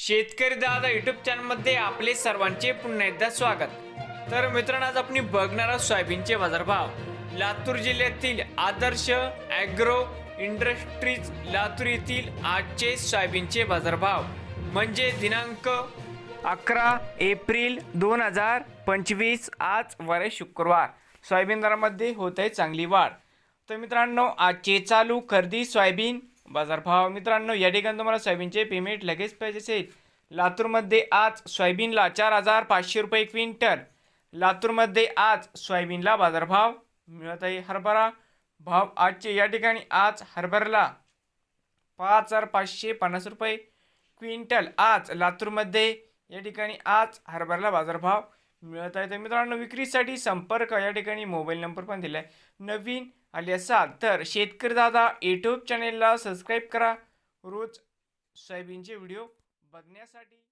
शेतकरी दादा युट्यूब चॅनलमध्ये आपले सर्वांचे पुन्हा एकदा स्वागत. तर मित्रांनो आज आपण बघणार आहोत सोयाबीनचे बाजारभाव. लातूर जिल्ह्यातील आदर्श ॲग्रो इंडस्ट्रीज लातूर येथील आजचे सोयाबीनचे बाजारभाव. म्हणजे दिनांक अकरा एप्रिल दोन हजार पंचवीस आज वारे शुक्रवार. सोयाबीन दरामध्ये होत आहे चांगली वाढ. तर मित्रांनो आजचे चालू खरेदी सोयाबीन बाजारभाव मित्रांनो या ठिकाणी तुम्हाला सोयाबीनचे पेमेंट लगेच पाहिजे असेल. लातूरमध्ये आज सोयाबीनला चार हजार पाचशे रुपये क्विंटल. लातूरमध्ये आज सोयाबीनला बाजारभाव मिळत आहे हरभरा. भाव आजचे या ठिकाणी आज हरभऱ्याला पाच हजार पाचशे पन्नास रुपये क्विंटल. आज लातूरमध्ये या ठिकाणी आज हरभऱ्याला बाजारभाव मिळत आहे. तर मित्रांनो विक्रीसाठी संपर्क या ठिकाणी मोबाईल नंबर पण दिला आहे नवीन आले असाल तर शेतकरी दादा यूट्यूब चॅनेलला सबस्क्राईब करा. रोज सोयाबीनचे व्हिडिओ बघण्यासाठी